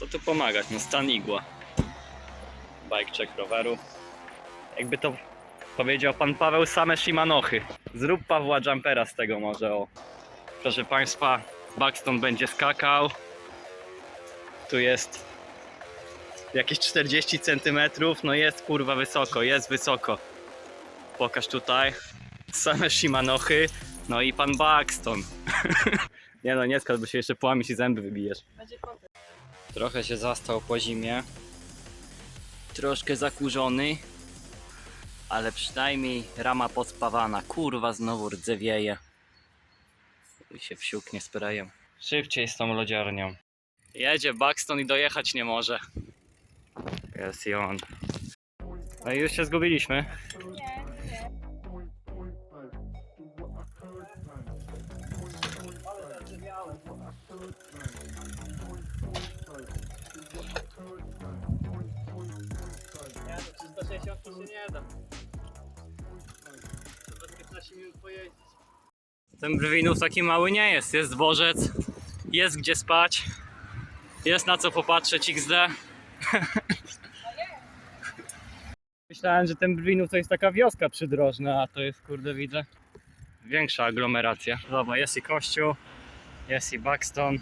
Co tu pomagać? No stan igła. Bike check roweru. Jakby to powiedział pan Paweł, same Shimanochy. Zrób Pawła Jumpera z tego może, o. Proszę państwa, Buxton będzie skakał. Tu jest jakieś 40 cm, no jest kurwa wysoko, jest wysoko. Pokaż tutaj. Same Shimanochy, no i pan Buxton. nie no, nie skacz, bo się jeszcze połamiesz i zęby wybijesz. Trochę się zastał po zimie. Troszkę zakurzony. Ale przynajmniej rama podspawana. Kurwa, znowu rdzewieje. I się wsiuknie sprayem. Szybciej z tą lodziarnią. Jedzie Buxton i dojechać nie może. Jest i on. No i już się zgubiliśmy. Nie, się nie da. Trzeba 15 minut pojeździć. Ten Brwinów taki mały nie jest. Jest dworzec, jest gdzie spać, jest na co popatrzeć XD. Myślałem, że ten Brwinów to jest taka wioska przydrożna, a to jest kurde widzę większa aglomeracja. Dobra, jest i kościół, jest i Buxton.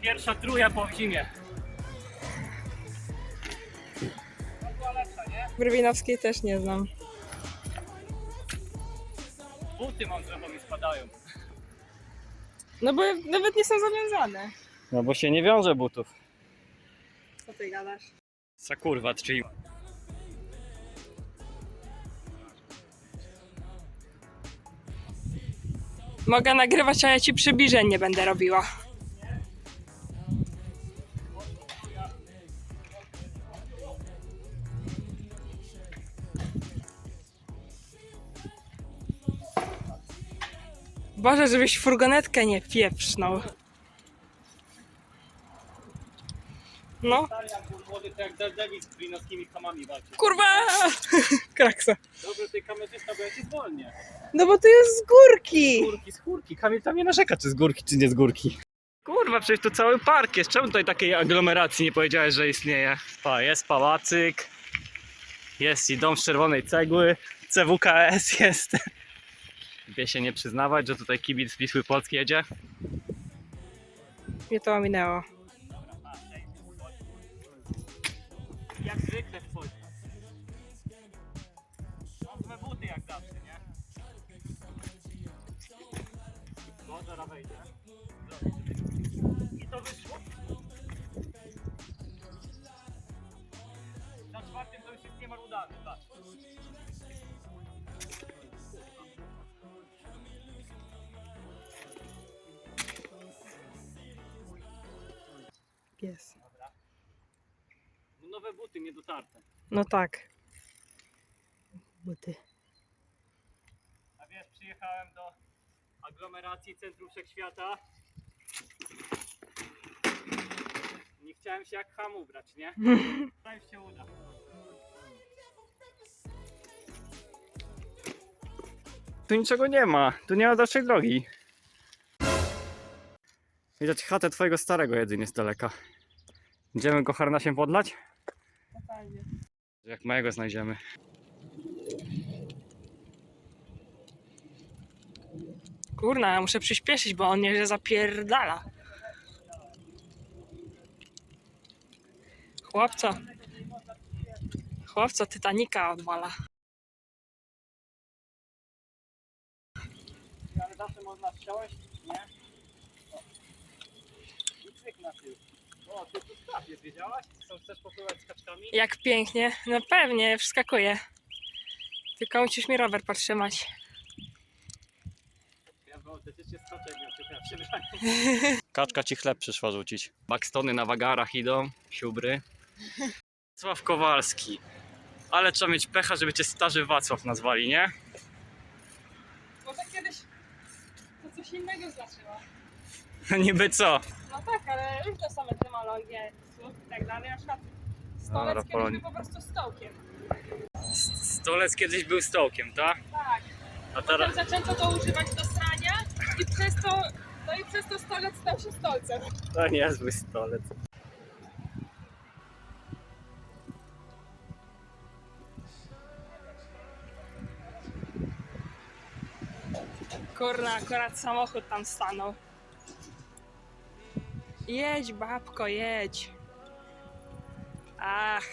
Pierwsza truja po zimie. Brwinowskiej też nie znam. Buty mam trochę mi spadają. No bo nawet nie są zawiązane. No bo się nie wiąże butów. Co ty gadasz? Co kurwa, czyli Mogę nagrywać, a ja ci przybliżeń nie będę robiła. Boże, żebyś furgonetkę nie pieprznął. No, z kurwa! Kraksa. Dobrze, tej kamerzysta, bo ja cię zwolnię. No bo to jest z górki. Górki z górki, Kamil tam nie narzeka, czy z górki, czy nie z górki. Kurwa, przecież tu cały park jest. Czemu tutaj takiej aglomeracji nie powiedziałeś, że istnieje? Pa, jest pałacyk, jest i dom z czerwonej cegły, CWKS jest. Wie się nie przyznawać, że tutaj kibic Wisły Polski jedzie? Mnie to ominęło. Jak zwykle wchodzi. Mocne buty jak zawsze, nie? No, zaraz wejdzie. I to wyszło. Na czwartym to już jest niemal udany, patrz. Jest. No nowe buty, niedotarte. No tak. Buty. A wiesz, przyjechałem do aglomeracji Centrum Wszechświata. Nie chciałem się jak ham ubrać, nie? Tak się uda. Tu niczego nie ma, tu nie ma dalszej drogi. Widać chatę twojego starego jedynie z daleka. Idziemy go harnasiem podlać? Totalnie. Jak mojego znajdziemy. Kurna, ja muszę przyspieszyć, bo on nie zapierdala. Chłopco. Chłopco Titanika odwala. Ale zawsze można wsiąść, nie? O. I cyk na tył. O, ty tu jest, wiedziałaś? Co, chcesz popływać z kaczkami? Jak pięknie. No pewnie, wskakuje. Tylko musisz mi rower podtrzymać. Ja bo to cię skoczek, ja przebranie. Kaczka ci chleb przyszła rzucić. Backstony na wagarach idą, siubry. Wacław Kowalski. Ale trzeba mieć pecha, żeby cię starzy Wacław nazwali, nie? Może kiedyś to coś innego znaczyło. Niby co? No tak, ale różne są etymologie słów i tak dalej. Na przykład Dobra, stolec kiedyś był po prostu stołkiem. Stolec kiedyś był stołkiem, tak? Tak. A Potem teraz... zaczęto to używać do strania i przez to, no i przez to stolec stał się stolcem. To niezły stolec. Kurna, akurat samochód tam stanął. Jedź, babko, jedź. Ach.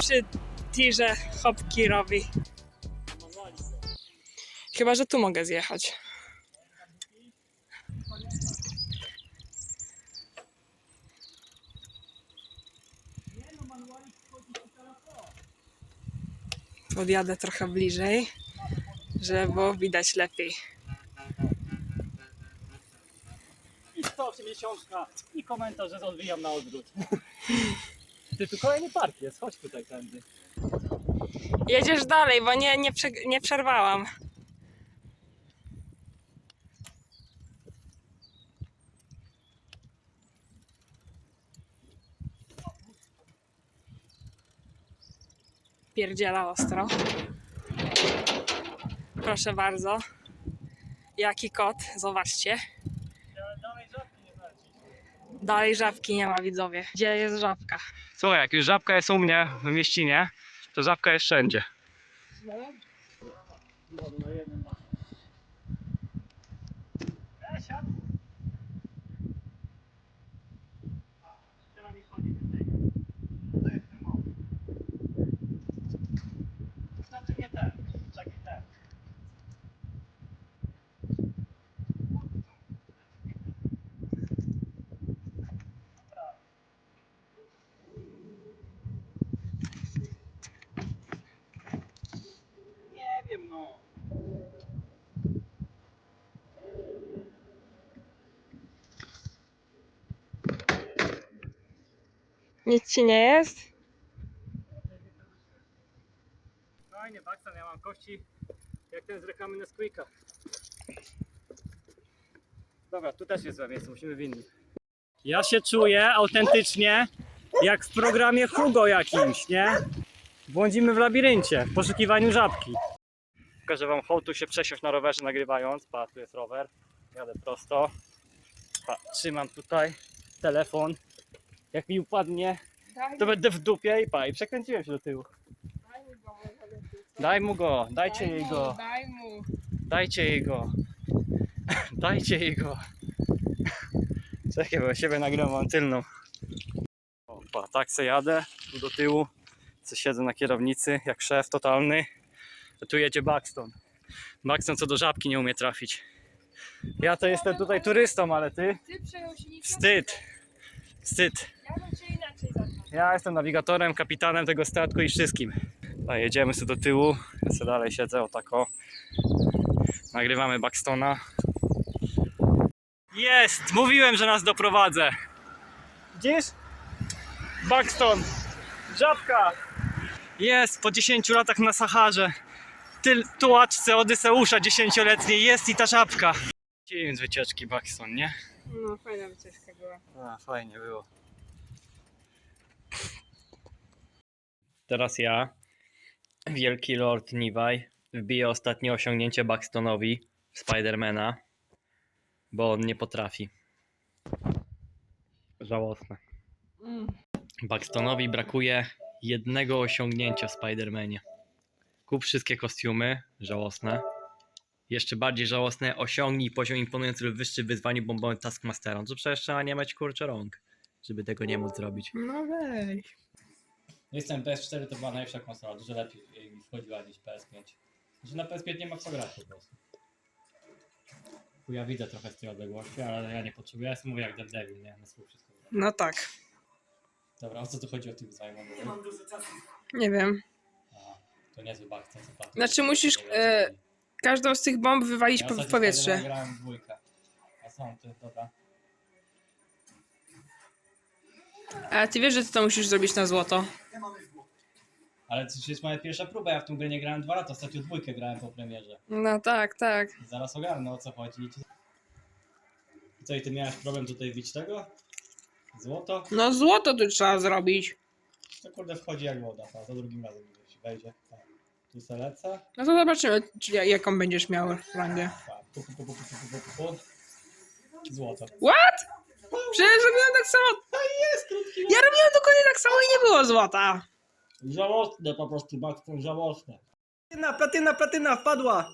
Przy tirze hopki robi. Chyba, że tu mogę zjechać. Podjadę trochę bliżej, żeby było widać lepiej. I 180 i komentarz, że odbijam na odwrót. Ty tu kolejny park jest, chodź tutaj tędy. Jedziesz dalej, bo nie, nie, prze, nie przerwałam. Pierdziela ostro. Proszę bardzo. Jaki kot, zobaczcie. Dalej żabki nie. Dalej żabki nie ma, widzowie. Gdzie jest żabka? Słuchaj, jak już żabka jest u mnie w mieścinie, to żabka jest wszędzie. Nic ci nie jest? Fajnie, Baksan, ja mam kości jak ten z reklamy Nesquika. Dobra, tu też jest złe miejsce, musimy w innym. Ja się czuję autentycznie jak w programie Hugo jakimś, nie? Błądzimy w labiryncie, w poszukiwaniu żabki. Pokażę wam hołdu się przesiąść na rowerze nagrywając. Pa, tu jest rower. Jadę prosto. Pa, trzymam tutaj telefon. Jak mi upadnie, to będę w dupie i pa, i przekręciłem się do tyłu. daj mu go. Daj mu go, dajcie Daj jej mu, go, Daj mu. dajcie jej go. Dajcie jej go. Czekaj, bo siebie nagrywam mam tylną. Opa, tak se jadę, tu do tyłu. Co siedzę na kierownicy, jak szef totalny. A tu jedzie Buxton. Buxton co do żabki nie umie trafić. Ja to jestem tutaj turystą, ale ty? Ty przejął? Wstyd. Wstyd. Ja jestem nawigatorem, kapitanem tego statku i wszystkim. A jedziemy sobie do tyłu. Ja sobie dalej siedzę, o tako. Nagrywamy Buxtona. Jest! Mówiłem, że nas doprowadzę. Widzisz? Buxton! Żabka! Jest! Po 10 latach na Saharze. Tyl, tułaczce Odyseusza 10-letniej jest i ta żabka. Dzień z wycieczki Buxton, nie? No, fajna wycieczka była. A, fajnie było. Teraz ja, wielki Lord Niwaj, wbiję ostatnie osiągnięcie Buxtonowi Spidermana, bo on nie potrafi. Żałosne. Mm. Buxtonowi brakuje jednego osiągnięcia w Spidermanie. Kup wszystkie kostiumy, żałosne. Jeszcze bardziej żałosne, osiągnij poziom imponujący lub wyższy w wyzwaniu bombowym Taskmastera. No to przecież trzeba nie mieć kurczę rąk, żeby tego nie móc zrobić. No weź. Jestem PS4 to była najlepsza konsola, dużo lepiej mi wchodziła niż PS5. Że na PS5 nie ma co grać po prostu. Tu ja widzę trochę z tej odległości, ale ja nie potrzebuję, ja jestem mówię jak Dead Devil, nie? Na słuch wszystko. gra. No tak. Dobra, o co tu chodzi o tym zajmowanie? Nie wiem. To niezły bug, co co Znaczy musisz, e, Każdą z tych bomb wywalić po, w powietrze. grałem w dwójkę. A są, to dobra. A ty wiesz, że ty to musisz zrobić na złoto. Ale to już jest moja pierwsza próba, ja w tą grę nie grałem dwa lata, ostatnio dwójkę grałem po premierze. No tak, tak. Zaraz ogarnę o co chodzi. I co i ty miałeś problem tutaj widzieć tego? Złoto? No złoto tu trzeba zrobić. To kurde wchodzi jak woda, a za drugim razem gdzieś wejdzie. Tak. No to zobaczymy, czy, jaką będziesz miał rangę. Pu, pu, pu, pu, pu, pu, pu, pu. Złoto. What? Przecież robiłem tak samo. Jest krótki. Ja robiłem dokładnie tak samo i nie było złota. Żałosne po prostu, są żałosne. Platyna, platyna, platyna, wpadła!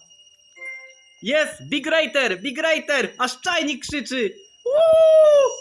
Jest! Big Rater, Big Rater! Aż czajnik krzyczy! Woo!